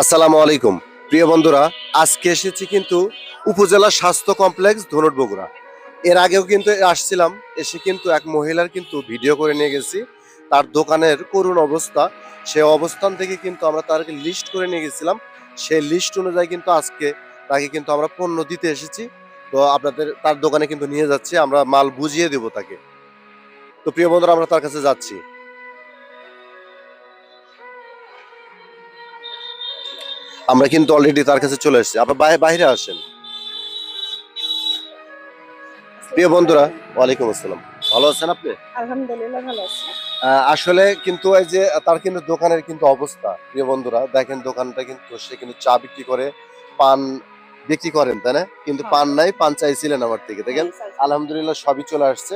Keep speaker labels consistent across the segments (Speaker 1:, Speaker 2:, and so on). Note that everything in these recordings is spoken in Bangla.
Speaker 1: আসসালামু আলাইকুম। প্রিয় বন্ধুরা, আজকে এসেছি কিন্তু উপজেলা স্বাস্থ্য কমপ্লেক্স ধনুট বগুড়া এর আগেও কিন্তু আসছিলাম, এসে কিন্তু এক মহিলার কিন্তু ভিডিও করে নিয়ে গেছি। তার দোকানের করুণ অবস্থা, সে অবস্থান থেকে কিন্তু আমরা তারকে লিস্ট করে নিয়ে গেছিলাম। সেই লিস্ট অনুযায়ী কিন্তু আজকে তাকে কিন্তু আমরা পণ্য দিতে এসেছি। তো আপনাদের, তার দোকানে কিন্তু নিয়ে যাচ্ছি, আমরা মাল বুঝিয়ে দেব তাকে। তো প্রিয় বন্ধুরা, আমরা তার কাছে যাচ্ছি। আমরা কিন্তু অলরেডি তার কাছে চলে এসেছি আপনার বাহি- বাইরে আসেন। প্রিয় বন্ধুরা ওয়ালাইকুম আসসালাম। ভালো আছেন আপনি?
Speaker 2: আলহামদুলিল্লাহ ভালো আছি।
Speaker 1: আসলে কিন্তু এই যে তার কিন্তু দোকানের কিন্তু অবস্থা প্রিয় বন্ধুরা দেখেন দোকানটা কিন্তু সে কিন্তু চা বিক্রি করে পান বিক্রি করেন তাই না? কিন্তু
Speaker 2: হ্যাঁ।
Speaker 1: পান নাই পান চাইছিলেন আমার থেকে দেখেন? আলহামদুলিল্লাহ সবই চলে আসছে।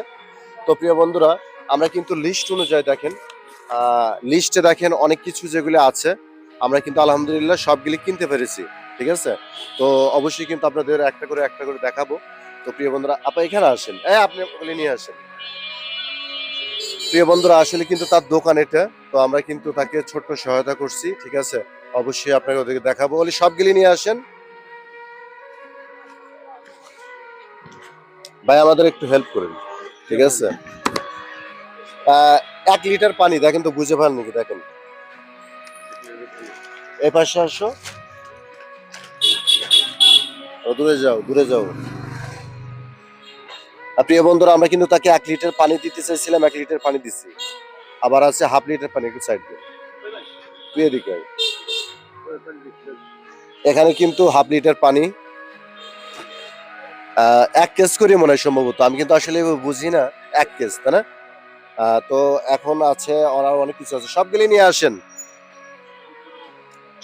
Speaker 1: তো প্রিয় বন্ধুরা আমরা কিন্তু লিস্ট অনুযায়ী দেখেন লিস্টে দেখেন অনেক কিছু যেগুলো আছে। আমরা কিন্তু আলহামদুলিল্লাহ সবগুলি কিনতে পেরেছি, ঠিক আছে? তো অবশ্যই কিন্তু আপনাদের একটা করে একটা করে দেখাবো। তো প্রিয় বন্ধুরা আপনি এখানে আসেন। হ্যাঁ আপনি ওগুলি নিয়ে আসেন। প্রিয় বন্ধুরা, আসলে কিন্তু তার দোকান এটা। তো আমরা কিন্তু তাকে ছোট্ট সহায়তা করছি, ঠিক আছে? অবশ্যই আপনাকে ওদেরকে দেখাবো। বলি সবগুলি নিয়ে আসেন। ভাই, আমাদের একটু হেল্প করেন, ঠিক আছে? এক লিটার পানি, দেখেন তো বুঝে পান নাকি দেখেন। এই পাশে আসো দূরে যাও দূরে যাও। প্রিয় বন্ধুরা, আমরা কিন্তু তাকে এক লিটার পানি দিতে চাইছিলাম, এক লিটার পানি দিচ্ছি আবার আছে হাফ লিটার পানি একটু সাইড দিয়ে। এদিকে এখানে কিন্তু হাফ লিটার পানি এক কেস করি মনে হয় সম্ভবত। আমি কিন্তু আসলে বুঝি না, এক কেস তাই না? তো এখন আছে অনেক কিছু আছে। সবগুলি নিয়ে আসেন।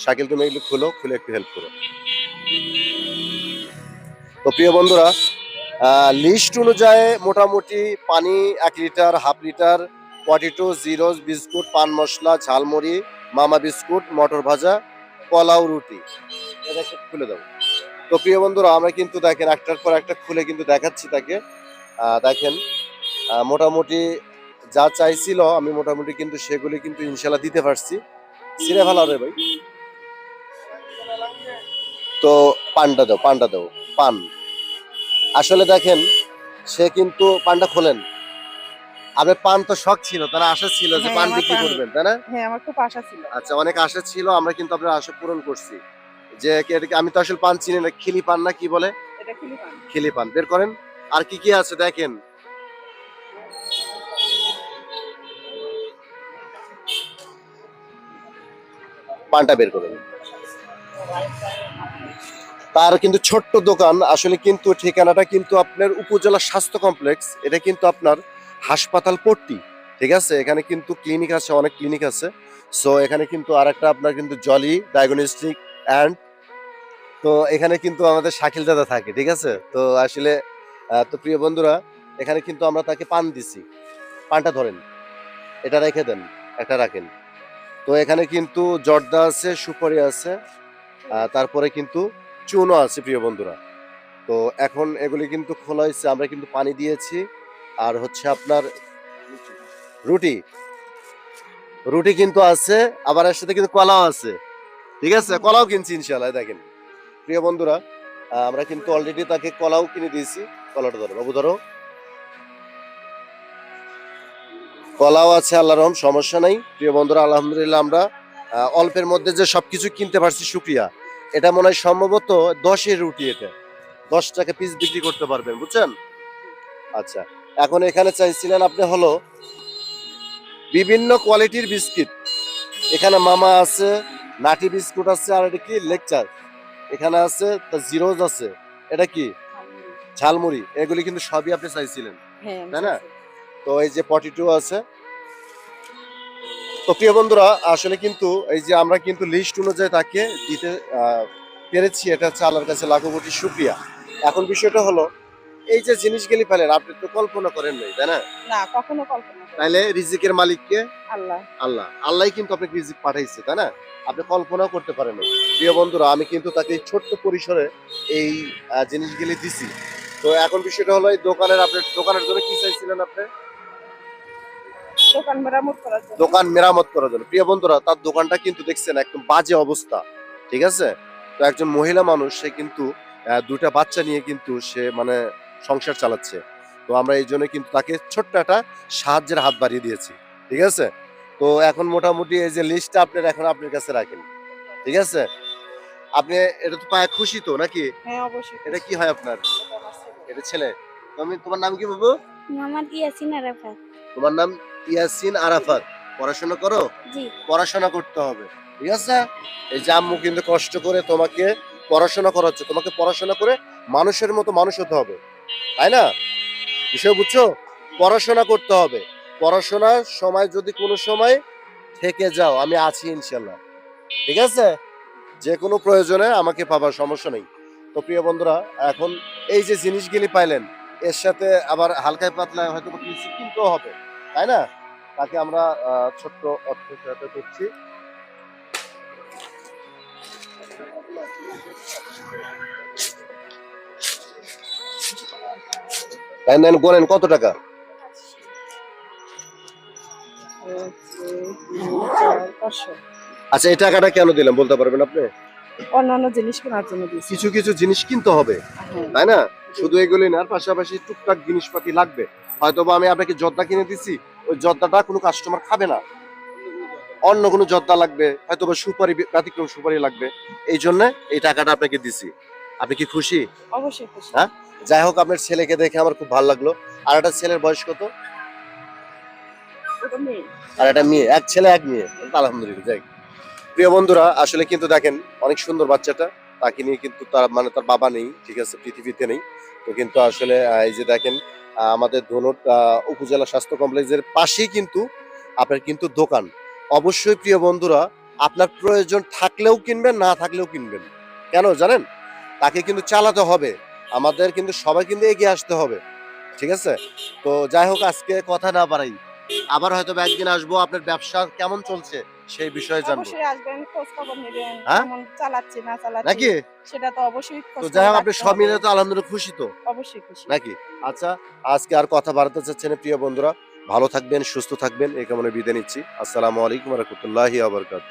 Speaker 1: শাকিল, তুমি এগুলো খুলো, খুলে একটু হেল্প করো। তো প্রিয় বন্ধুরা লিস্ট অনুযায়ী মোটামুটি পানি এক litre half litre potato zeros biscuit, paan masala, jhalmuri, মামা বিস্কুট, মটর ভাজা কলাও রুটি। খুলে দেবো তো প্রিয় বন্ধুরা, আমরা কিন্তু দেখেন একটার পর একটা খুলে কিন্তু দেখাচ্ছি তাকে। দেখেন মোটামুটি যা চাইছিল, আমি মোটামুটি কিন্তু সেগুলি কিন্তু ইনশাল্লাহ দিতে পারছি। সিরে ভালো রে ভাই। তো পানটা দাও পানটা দাও পান। আসলে দেখেন সে কিন্তু পানটা খোলেন। আপনার পান তো শখ ছিল তারা আশা ছিল যে
Speaker 2: হ্যাঁ,
Speaker 1: পান বিক্রি করবেন তাই না?
Speaker 2: হ্যাঁ আমার খুব আশা ছিল।
Speaker 1: আচ্ছা অনেক আশা ছিল আমরা কিন্তু আপনার আশা পূরণ করছি। যে আমি তো আসলে পান চিনি না খিলি পান না কি বলে?
Speaker 2: এটা খুবই পান।
Speaker 1: খিলি পান। বের করেন। আর কি কি আছে দেখেন। পানটা বের করেন। তার কিন্তু ছোট্ট দোকান, আসলে কিন্তু ঠিকানাটা কিন্তু আপনার উপজেলা স্বাস্থ্য কমপ্লেক্স, এটা কিন্তু আপনার হাসপাতাল পট্টি, ঠিক আছে? এখানে কিন্তু ক্লিনিক আছে, অনেক ক্লিনিক আছে। সো এখানে কিন্তু আরেকটা আপনার কিন্তু জলি ডায়াগনস্টিক অ্যান্ড তো এখানে কিন্তু আমাদের শাকিল দাদা থাকে, ঠিক আছে? তো আসলে তো প্রিয় বন্ধুরা, এখানে কিন্তু আমরা তাকে পান দিছি। পানটা ধরেন, এটা রেখে দেন এটা রাখেন। তো এখানে কিন্তু জর্দা আছে, সুপারি আছে তারপরে কিন্তু চুনও আছে প্রিয় বন্ধুরা। তো এখন এগুলি কিন্তু খোলা হয়েছে, আমরা কিন্তু পানি দিয়েছি। আর হচ্ছে আপনার রুটি রুটি কিন্তু আছে, আবার এর সাথে কিন্তু কলাও আছে। ঠিক আছে? কলাও কিনছি ইনশাল্লাহ দেখেন। প্রিয় বন্ধুরা আমরা কিন্তু অলরেডি তাকে কলাও কিনে দিয়েছি। কলাটা ধরো, বাবু ধরো। কলাও আছে আল্লাহ রহম, সমস্যা নাই। প্রিয় বন্ধুরা, আলহামদুলিল্লাহ আমরা অল্পের মধ্যে যে সবকিছু কিনতে পারছি শুক্রিয়া এটা মনে হয় সম্ভবত দশের রুটি এটা দশ টাকা পিস বিক্রি করতে পারবেন বুঝছেন? আচ্ছা এখন এখানে চাইছিলেন আপনি হলো বিভিন্ন কোয়ালিটির বিস্কিট। এখানে মামা আছে নাটি বিস্কুট আছে আর এটা কি? লেকচার এখানে আছে তা জিরোজ আছে। এটা কি? ঝালমুড়ি। এগুলি কিন্তু সবই আপনি চাইছিলেন
Speaker 2: হ্যাঁ
Speaker 1: তাই না? তো এই যে পটেটো আছে তো প্রিয় বন্ধুরা আসলে কিন্তু এই যে আমরা কিন্তু লিস্ট অনুযায়ী তাকে দিতে পেরেছি এটা হচ্ছে আল্লাহর কাছে লাখো কোটি শুক্রিয়া। এখন বিষয়টা হলো এই যে জিনিসগুলি পেলেন আপনি তো কল্পনা করেন নাই তাই না?
Speaker 2: না কখনো কল্পনা।
Speaker 1: তাইলে রিজিকের মালিককে?
Speaker 2: আল্লাহ।
Speaker 1: আল্লাহ। আল্লাহ কিন্তু আপনাকে রিজিক পাঠাইছে তাই না? আপনি কল্পনাও করতে পারেন প্রিয় বন্ধুরা আমি কিন্তু তাকে ছোট্ট পরিসরে এই জিনিসগুলি দিছি। তো এখন বিষয়টা হলো এই দোকানের আপনার দোকানের জন্য কি চাইছিলেন আপনি?
Speaker 2: দোকান মেরামত করার জন্য।
Speaker 1: দোকান মেরামত করার জন্য। প্রিয় বন্ধুরা তার দোকানটা কিন্তু দেখছেন একদম বাজে অবস্থা ঠিক আছে? তো একজন মহিলা মানুষ সে কিন্তু দুটা বাচ্চা নিয়ে কিন্তু সে মানে সংসার চালাচ্ছে। তো আমরা এই জন্য কিন্তু তাকে ছোট্ট একটা সাহায্যের হাত বাড়িয়ে দিয়েছি ঠিক আছে? তো এখন মোটামুটি এই যে লিস্টটা আপনার এখন আপনার কাছে রাখেন ঠিক আছে? আপনি এটা তো পায় খুশি তো নাকি?
Speaker 2: হ্যাঁ অবশ্যই
Speaker 1: এটা কি হয় আপনার?
Speaker 2: এটা ছেলে।
Speaker 1: তুমি তোমার নাম কি বাবু
Speaker 3: মোহাম্মদ ইয়াসিন আরাফাত।
Speaker 1: তোমার নাম? ইয়াসিন আরাফাত পড়াশোনা করো? পড়াশোনা করতে হবে ঠিক আছে? এই যে আম্মু কিন্তু কষ্ট করে তোমাকে পড়াশোনা করাচ্ছে তোমাকে পড়াশোনা করে মানুষের মতো মানুষ হতে হবে তাই না? বিষয় বুঝছ? পড়াশোনা করতে হবে। পড়াশোনার সময় যদি কোনো সময় থেকে যাও আমি আছি ইনশাল্লাহ ঠিক আছে? যে কোনো প্রয়োজনে আমাকে পাবার সমস্যা নেই। তো প্রিয় বন্ধুরা এখন এই যে জিনিসগুলি পাইলেন এর সাথে আবার হালকায় পাতলায় হয়তো কিছু কিনতেও হবে। তাই না? তাকে আমরা ছোট্ট অর্থ সহায়তা করছি। তাই নেন গোনেন কত টাকা। আচ্ছা এই টাকাটা কেন দিলাম বলতে পারবেন আপনি?
Speaker 2: অন্যান্য জিনিস কেনার জন্য
Speaker 1: কিছু কিছু জিনিস কিনতে হবে
Speaker 2: হ্যাঁ।
Speaker 1: তাই না? শুধু এগুলি না পাশাপাশি টুকটাক জিনিসপাতি লাগবে। হয়তো বা আমি আপনাকে জর্দা কিনে দিছি ওই জর্দাটা কোনো কাস্টমার খাবে না। অন্য কোনো জর্দা লাগবে হয়তো বা সুপারি ব্যতিক্রম সুপারি লাগবে। এই জন্য এই টাকাটা আপনাকে দিছি। আপনি কি খুশি?
Speaker 2: অবশ্যই খুশি।
Speaker 1: হ্যাঁ? যাই হোক আপনার ছেলেকে দেখে আমার খুব ভালো লাগল। আর একটা ছেলের বয়স কত? আর একটা মেয়ে এক ছেলে এক মেয়ে। আলহামদুলিল্লাহ যাই প্রিয় বন্ধুরা আসলে কিন্তু দেখেন অনেক সুন্দর বাচ্চাটা। তাকে নিয়ে কিন্তু তার মানে তার বাবা নেই ঠিক আছে পৃথিবীতে নেই। তো কিন্তু আসলে এই যে দেখেন আমাদের ধনুট উপজেলা স্বাস্থ্য কমপ্লেক্সের পাশেই কিন্তু আপনার কিন্তু দোকান। অবশ্যই প্রিয় বন্ধুরা, আপনার প্রয়োজন থাকলেও কিনবেন, না থাকলেও কিনবেন। কেন জানেন? তাকে কিন্তু চালাতে হবে। আমাদের কিন্তু সবাই কিন্তু এগিয়ে আসতে হবে। ঠিক আছে? তো যাই হোক, আজকে কথা না বাড়াই। আবার হয়তো বা একদিন আসব আপনার ব্যবসা কেমন চলছে সেই বিষয়ে জানব।
Speaker 2: অবশ্যই আসবেন খোঁজ খবর নেবেন
Speaker 1: হ্যাঁ?
Speaker 2: কেমন চালাচ্ছে না চালাচ্ছে
Speaker 1: নাকি?
Speaker 2: সেটা তো অবশ্যই খোঁজ
Speaker 1: তো
Speaker 2: খবর
Speaker 1: যাই হোক আপনি
Speaker 2: রাখতে
Speaker 1: সব
Speaker 2: হবে।
Speaker 1: মিলে তো আলহামদুলিল্লাহ খুশি তো?
Speaker 2: অবশ্যই খুশি।
Speaker 1: নাকি? আচ্ছা আজকে আর কথা বাড়াতে চাচ্ছেন না, প্রিয় বন্ধুরা। ভালো থাকবেন সুস্থ থাকবেন এই কামনে বিদায় নিচ্ছি। আসসালামু আলাইকুম রহমতুল্লাহি আবরকাত